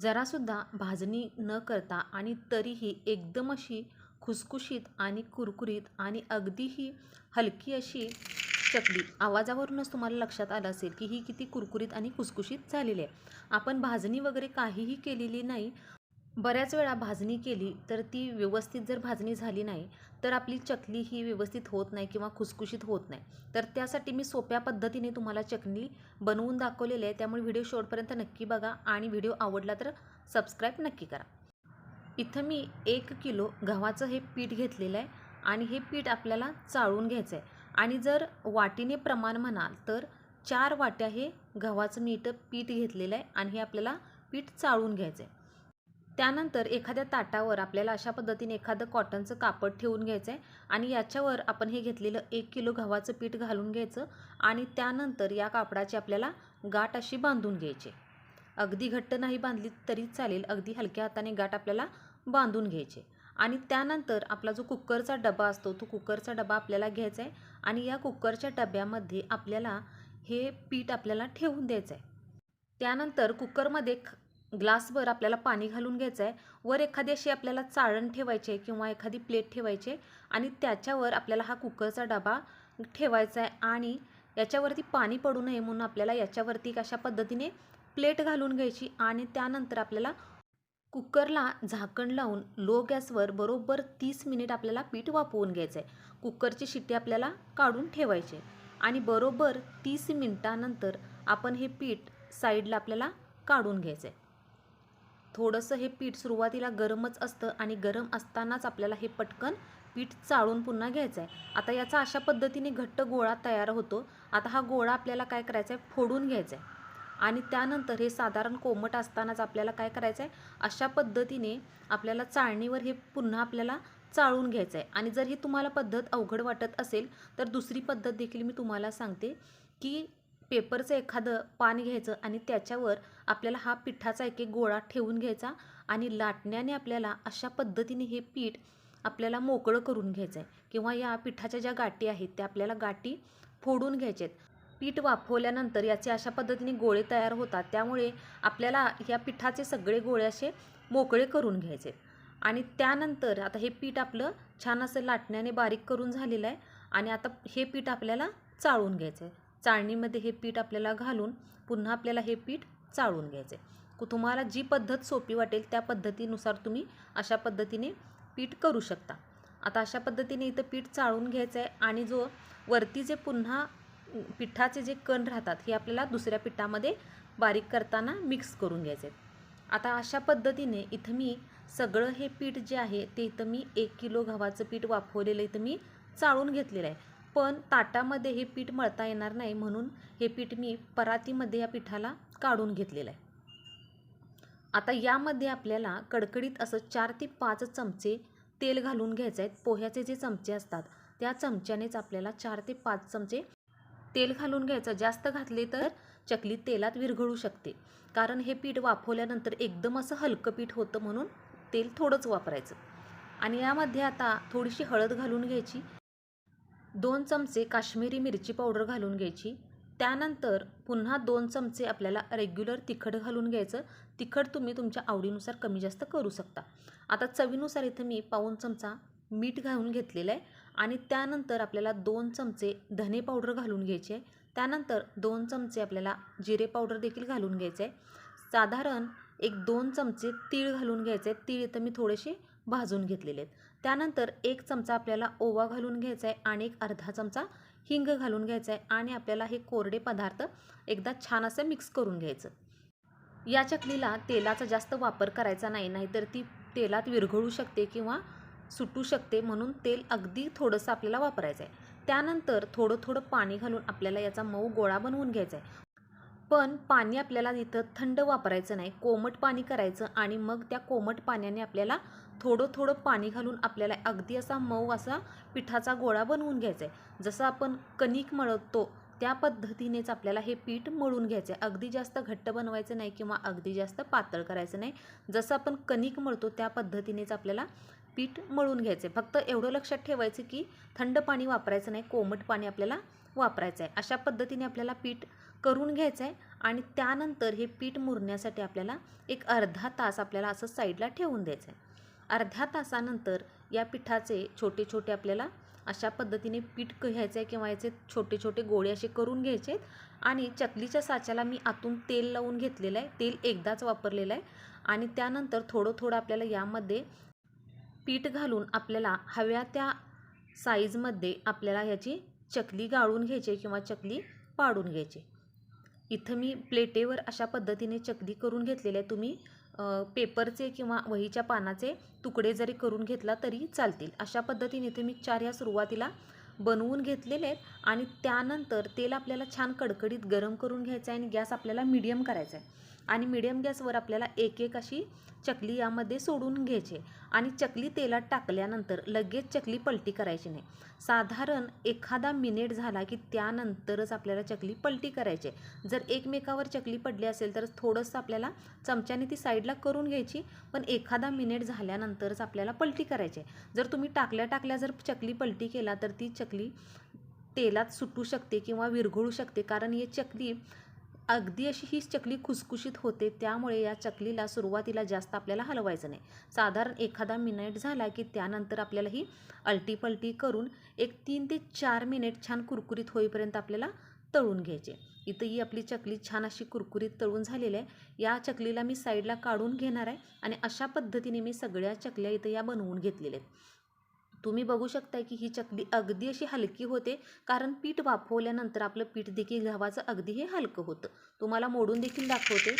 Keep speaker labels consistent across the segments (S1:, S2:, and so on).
S1: जरासुद्धा भाजणी न करता आणि तरीही एकदम अशी खुसखुशीत आणि कुरकुरीत आणि अगदीही हलकी अशी चकली. आवाजावरूनच तुम्हाला लक्षात आलं असेल की ही किती कुरकुरीत आणि खुसखुशीत झालेली आहे. आपण भाजणी वगैरे काहीही केलेली नाही बऱ्याच वेळा भाजणी केली तर ती व्यवस्थित जर भाजणी झाली नाही तर आपली चकली ही व्यवस्थित होत नाही किंवा खुसखुशीत होत नाही. तर त्यासाठी मी सोप्या पद्धतीने तुम्हाला चकली बनवून दाखवलेली आहे. त्यामुळे व्हिडिओ शेवटपर्यंत नक्की बघा आणि व्हिडिओ आवडला तर सबस्क्राईब नक्की करा. इथं मी एक किलो गव्हाचं हे पीठ घेतलेलं आहे आणि हे पीठ आपल्याला चाळून घ्यायचं आहे. आणि जर वाटीने प्रमाण म्हणाल तर चार वाट्या हे गव्हाचं मी इथं पीठ घेतलेलं आहे आणि हे आपल्याला पीठ चाळून घ्यायचं आहे. त्यानंतर एखाद्या ताटावर आपल्याला अशा पद्धतीने एखादं कॉटनचं कापड ठेवून घ्यायचं आहे आणि याच्यावर आपण हे घेतलेलं एक किलो गव्हाचं पीठ घालून घ्यायचं आणि त्यानंतर या कापडाची आपल्याला गाठ अशी बांधून घ्यायची. अगदी घट्ट नाही बांधली तरी चालेल अगदी हलक्या हाताने गाठ आपल्याला बांधून घ्यायचे. आणि त्यानंतर आपला जो कुकरचा डबा असतो तो कुकरचा डबा आपल्याला घ्यायचा आहे आणि या कुकरच्या डब्यामध्ये आपल्याला हे पीठ आपल्याला ठेवून द्यायचं आहे त्यानंतर कुकरमध्ये ग्लासभर आपल्याला पाणी घालून घ्यायचं आहे वर एखादी अशी आपल्याला चाळण ठेवायची आहे किंवा एखादी प्लेट ठेवायची आणि त्याच्यावर आपल्याला हा कुकरचा डबा ठेवायचा आहे आणि याच्यावरती पाणी पडू नये म्हणून आपल्याला याच्यावरती अशा पद्धतीने प्लेट घालून घ्यायची आणि त्यानंतर आपल्याला कुकरला झाकण लावून लो गॅसवर बरोबर तीस मिनिट आपल्याला पीठ वापवून घ्यायचं आहे कुकरची शिट्टी आपल्याला काढून ठेवायची आहे आणि बरोबर तीस मिनटानंतर आपण हे पीठ साईडला आपल्याला काढून घ्यायचं आहे थोडंसं हे पीठ सुरुवातीला गरमच असतं आणि गरम असतानाच आपल्याला हे पटकन पीठ चाळून पुन्हा घ्यायचं आहे आता याचा अशा पद्धतीने घट्ट गोळा तयार होतो. आता हा गोळा आपल्याला काय करायचा आहे फोडून घ्यायचा आहे आणि त्यानंतर हे साधारण कोमट असतानाच आपल्याला काय करायचं आहे अशा पद्धतीने आपल्याला चाळणीवर हे पुन्हा आपल्याला चाळून घ्यायचं आहे आणि जर ही तुम्हाला पद्धत अवघड वाटत असेल तर दुसरी पद्धत देखील मी तुम्हाला सांगते की पेपरचं एखादं पान घ्यायचं आणि त्याच्यावर आपल्याला हा पिठाचा एक एक गोळा ठेवून घ्यायचा आणि लाटण्याने आपल्याला अशा पद्धतीने हे पीठ आपल्याला मोकळं करून घ्यायचं आहे किंवा या पिठाच्या ज्या गाठी आहेत त्या आपल्याला गाठी फोडून घ्यायच्या आहेत पीठ वाफवल्यानंतर याचे अशा पद्धतीने गोळे तयार होतात. त्यामुळे आपल्याला या पिठाचे सगळे गोळे असे मोकळे करून घ्यायचे. आणि त्यानंतर आता हे पीठ आपलं छान असं लाटण्याने बारीक करून झालेलं आहे. आणि आता हे पीठ आपल्याला चाळून घ्यायचं आहे चाळणीमध्ये हे पीठ आपल्याला घालून पुन्हा आपल्याला हे पीठ चाळून घ्यायचं. आहे तुम्हाला जी पद्धत सोपी वाटेल त्या पद्धतीनुसार तुम्ही अशा पद्धतीने पीठ करू शकता. आता अशा पद्धतीने इथं पीठ चाळून घ्यायचं आहे आणि जो वरती जे पुन्हा पिठाचे जे कण राहतात हे आपल्याला दुसऱ्या पिठामध्ये बारीक करताना मिक्स करून घ्यायचे. आहेत आता अशा पद्धतीने इथं मी सगळं हे पीठ जे आहे ते इथं मी एक किलो गव्हाचं पीठ वाफवलेलं इथं मी चाळून घेतलेलं आहे. पण ताटामध्ये हे पीठ मळता येणार नाही म्हणून हे पीठ मी परातीमध्ये या पिठाला काढून घेतलेलं आहे. आता यामध्ये आपल्याला कडकडीत असं चार ते पाच चमचे तेल घालून घ्यायचं आहेत पोह्याचे जे चमचे असतात त्या चमच्यानेच आपल्याला चार ते पाच चमचे तेल घालून घ्यायचं. जास्त घातले तर चकली तेलात विरघळू शकते. कारण हे पीठ वाफवल्यानंतर एकदम असं हलकं पीठ होतं म्हणून तेल थोडंच वापरायचं. आणि यामध्ये आता थोडीशी हळद घालून घ्यायची. दोन चमचे काश्मीरी मिरची पावडर घालून घ्यायची. त्यानंतर पुन्हा दोन चमचे आपल्याला रेग्युलर तिखट घालून घ्यायचं. तिखट तुम्ही तुमच्या आवडीनुसार कमी जास्त करू शकता. आता चवीनुसार इथं मी पाऊन चमचा मीठ घालून घेतलेलं आहे. आणि त्यानंतर आपल्याला दोन चमचे धने पावडर घालून घ्यायचे आहे. त्यानंतर दोन चमचे आपल्याला जिरे पावडर देखील घालून घ्यायचे आहे. साधारण एक दोन चमचे तीळ घालून घ्यायचे आहे. तीळ इथं मी थोडेसे भाजून घेतलेले आहेत. त्यानंतर एक चमचा आपल्याला ओवा घालून घ्यायचा आहे आणि एक अर्धा चमचा हिंग घालून घ्यायचा आहे आणि आपल्याला हे कोरडे पदार्थ एकदा छान असं मिक्स करून घ्यायचं. या चकलीला तेलाचा जास्त वापर करायचा नाही नाहीतर ती तेलात विरघळू शकते किंवा सुटू शकते म्हणून तेल अगदी थोडंसं आपल्याला वापरायचं आहे. त्यानंतर थोडं थोडं पाणी घालून आपल्याला याचा मऊ गोळा बनवून घ्यायचा आहे. पण पाणी आपल्याला इथं थंड वापरायचं नाही. कोमट पाणी करायचं आणि मग त्या कोमट पाण्याने आपल्याला थोडं थोडं पाणी घालून आपल्याला अगदी असा मऊ असा पिठाचा गोळा बनवून घ्यायचा आहे जसं आपण कणिक मळतो त्या पद्धतीनेच आपल्याला हे पीठ मळून घ्यायचं आहे अगदी जास्त घट्ट बनवायचं नाही किंवा अगदी जास्त पातळ करायचं नाही. जसं आपण कणिक मळतो त्या पद्धतीनेच आपल्याला पीठ मळून घ्यायचं आहे फक्त एवढं लक्षात ठेवायचं की थंड पाणी वापरायचं नाही कोमट पाणी आपल्याला वापरायचं आहे अशा पद्धतीने आपल्याला पीठ करून घ्यायचं आहे आणि त्यानंतर हे पीठ मुरण्यासाठी आपल्याला एक अर्धा तास आपल्याला असं साईडला ठेवून द्यायचं आहे. अर्ध्या तासानंतर या पिठाचे छोटे छोटे आपल्याला अशा पद्धतीने पीठ घ्यायचं आहे किंवा याचे छोटे छोटे गोळे असे करून घ्यायचे आहेत. आणि चकलीच्या साच्याला मी आतून तेल लावून घेतलेलं आहे. तेल एकदाच वापरलेलं आहे. आणि त्यानंतर थोडं थोडं आपल्याला यामध्ये पीठ घालून आपल्याला हव्या त्या साईजमध्ये आपल्याला ह्याची चकली गाळून घ्यायची किंवा चकली पाडून घ्यायची इथं मी प्लेटेवर अशा पद्धतीने चकली करून घेतलेल्या आहे तुम्ही पेपरचे किंवा वहीच्या पानाचे तुकडे जरी करून घेतला तरी चालतील. अशा पद्धतीने इथे मी चार ह्या सुरुवातीला बनवून घेतलेले आहेत आणि त्यानंतर तेल आपल्याला छान कडकडीत गरम करून घ्यायचं आहे आणि गॅस आपल्याला मिडियम करायचा आहे. आणि मिडियम गॅसवर आपल्याला एक एक अशी चकली यामध्ये सोडून घ्यायची. आणि चकली तेलात टाकल्यानंतर लगेच चकली पलटी करायची नाही. साधारण एखादा मिनिट झाला की त्यानंतरच आपल्याला चकली पलटी करायची. जर एकमेकावर चकली पडली असेल तर थोडंसं आपल्याला चमच्याने ती साईडला करून घ्यायची पण एखादा मिनिट झाल्यानंतरच आपल्याला पलटी करायची. आहे. जर तुम्ही टाकल्या टाकल्या जर चकली पलटी केला तर ती चकली तेलात सुटू शकते किंवा विरघळू शकते. कारण ही चकली अगदी अशी ही चकली खुसखुशीत होते त्यामुळे या चकलीला सुरुवातीला जास्त आपल्याला हलवायचं नाही. साधारण एखादा मिनिट झाला की त्यानंतर आपल्याला ही अलटीपलटी करून एक तीन ते चार मिनिट छान कुरकुरीत होईपर्यंत आपल्याला तळून घ्यायचे. इथं ही आपली चकली छान अशी कुरकुरीत तळून झालेली आहे. या चकलीला मी साईडला काढून घेणार आहे आणि अशा पद्धतीने मी सगळ्या चकल्या इथं या बनवून घेतलेल्या आहेत. तुम्ही बघू शकताय की ही चकली अगदी अशी हलकी होते कारण पीठ वाफवल्यानंतर आपलं पीठ देखील गव्हाचं अगदी हे हलकं होतं. तुम्हाला मोडून देखील दाखवते.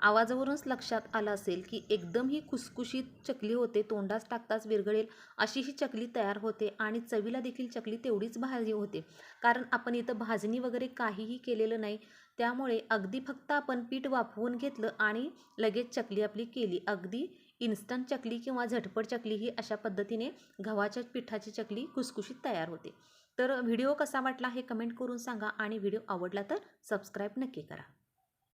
S1: आवाजावरूनच लक्षात आलं असेल की एकदम ही खुसखुशीत चकली होते तोंडास टाकताच विरघळेल अशी ही चकली तयार होते आणि चवीला देखील चकली तेवढीच भाजी होते. कारण आपण इथं भाजणी वगैरे काहीही केलेलं नाही त्यामुळे अगदी फक्त आपण पीठ वाफवून घेतलं आणि लगेच चकली आपली केली. अगदी इन्स्टंट चकली किंवा झटपट चकली ही अशा पद्धतीने गव्हाच्या पिठाची चकली खुसखुशीत तयार होते. तर व्हिडिओ कसा वाटला हे कमेंट करून सांगा आणि व्हिडिओ आवडला तर सबस्क्राईब नक्की करा.